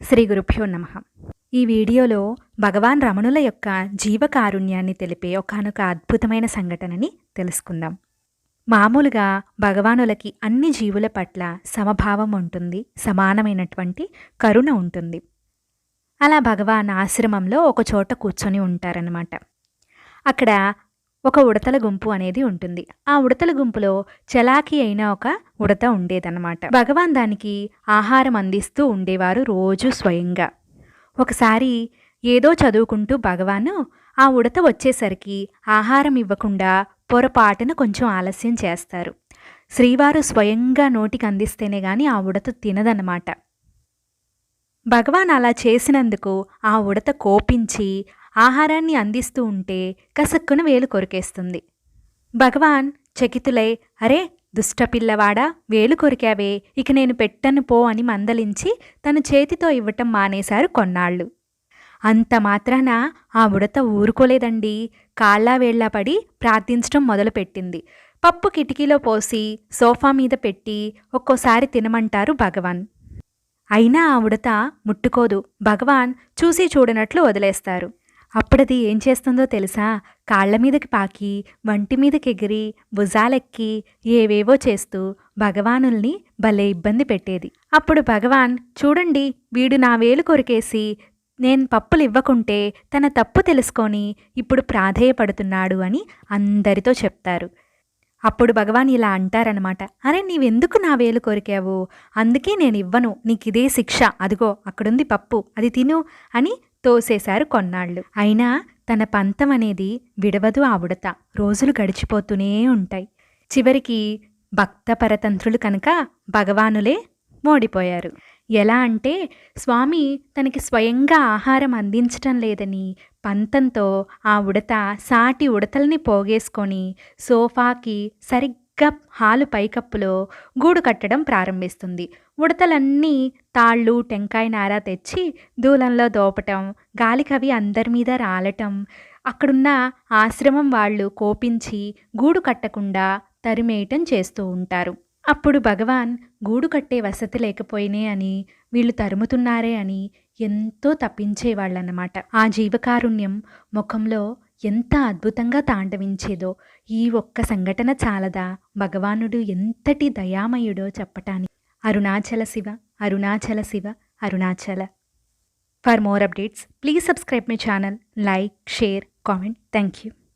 శ్రీ గురుభ్యో నమ. ఈ వీడియోలో భగవాన్ రమణుల యొక్క జీవకారుణ్యాన్ని తెలిపే ఒకనొక అద్భుతమైన సంఘటనని తెలుసుకుందాం. మామూలుగా భగవానులకి అన్ని జీవుల పట్ల సమభావం ఉంటుంది సమానమైనటువంటి కరుణ ఉంటుంది. అలా భగవాన్ ఆశ్రమంలో ఒక చోట కూర్చొని ఉంటారనమాట అక్కడ ఒక ఉడతల గుంపు అనేది ఉంటుంది. ఆ ఉడతల గుంపులో చలాకి అయిన ఒక ఉడత ఉండేదన్నమాట. భగవాన్ దానికి ఆహారం అందిస్తూ ఉండేవారు రోజు స్వయంగా. ఒకసారి ఏదో చదువుకుంటూ భగవాను ఆ ఉడత వచ్చేసరికి ఆహారం ఇవ్వకుండా పొరపాటున కొంచెం ఆలస్యం చేస్తారు. శ్రీవారు స్వయంగా నోటికి అందిస్తేనే గాని ఆ ఉడత తినదన్నమాట. భగవాన్ అలా చేసినందుకు ఆ ఉడత కోపించి ఆహారాన్ని అందిస్తూ ఉంటే కసక్కున వేలు కొరికేస్తుంది. భగవాన్ చకితులై అరే దుష్టపిల్లవాడా వేలు కొరికావే ఇక నేను పెట్టను పో అని మందలించి తన చేతితో ఇవ్వటం మానేశారు కొన్నాళ్ళు. అంత మాత్రాన ఆ ఉడత ఊరుకోలేదండి. కాళ్ళా వేళ్ళా పడి ప్రార్థించడం మొదలుపెట్టింది. పప్పు కిటికీలో పోసి సోఫా మీద పెట్టి ఒక్కోసారి తినమంటారు భగవాన్. అయినా ఆ ఉడత ముట్టుకోదు. భగవాన్ చూసి చూడనట్లు వదిలేస్తారు. అప్పుడది ఏం చేస్తుందో తెలుసా? కాళ్ళ మీదకి పాకి వంటి మీదకి ఎగిరి భుజాలెక్కి ఏవేవో చేస్తూ భగవానుల్ని భలే ఇబ్బంది పెట్టేది. అప్పుడు భగవాన్ చూడండి వీడు నా వేలు కొరికేసి నేను పప్పులు ఇవ్వకుంటే తన తప్పు తెలుసుకొని ఇప్పుడు ప్రాధేయపడుతున్నాడు అని అందరితో చెప్తారు. అప్పుడు భగవాన్ ఇలా అంటారనమాట అరే నీవెందుకు నా వేలు కొరికావు? అందుకే నేను ఇవ్వను నీకు ఇదే శిక్ష. అదిగో అక్కడుంది పప్పు అది తిను అని తోసేశారు కొన్నాళ్ళు. అయినా తన పంతం అనేది విడవదు ఆ ఉడత రోజులు గడిచిపోతూనే ఉంటాయి. చివరికి భక్త పరతంత్రులు కనుక భగవానులే మోడిపోయారు. ఎలా అంటే స్వామి తనకి స్వయంగా ఆహారం అందించటం లేదని పంతంతో ఆ ఉడత సాటి ఉడతల్ని పోగేసుకొని సోఫాకి సరిగ్గా హాలు పైకప్పులో గూడు కట్టడం ప్రారంభిస్తుంది. ఉడతలన్నీ తాళ్ళు టెంకాయ నార తెచ్చి దూలంలో దోపటం గాలికవి అందరి మీద రాలటం అక్కడున్న ఆశ్రమం వాళ్ళు కోపించి గూడు కట్టకుండా తరిమేయటం చేస్తూ ఉంటారు. అప్పుడు భగవాన్ గూడు కట్టే వసతి లేకపోయినే అని వీళ్ళు తరుముతున్నారే అని ఎంతో తప్పించేవాళ్ళన్నమాట. ఆ జీవకారుణ్యం ముఖంలో ఎంత అద్భుతంగా తాండవించేదో ఈ ఒక్క సంఘటన చాలదా? భగవానుడు ఎంతటి దయామయుడో చెప్పటానికి. Arunachala Shiva Arunachala Shiva Arunachala. For more updates please subscribe my channel like share comment. Thank you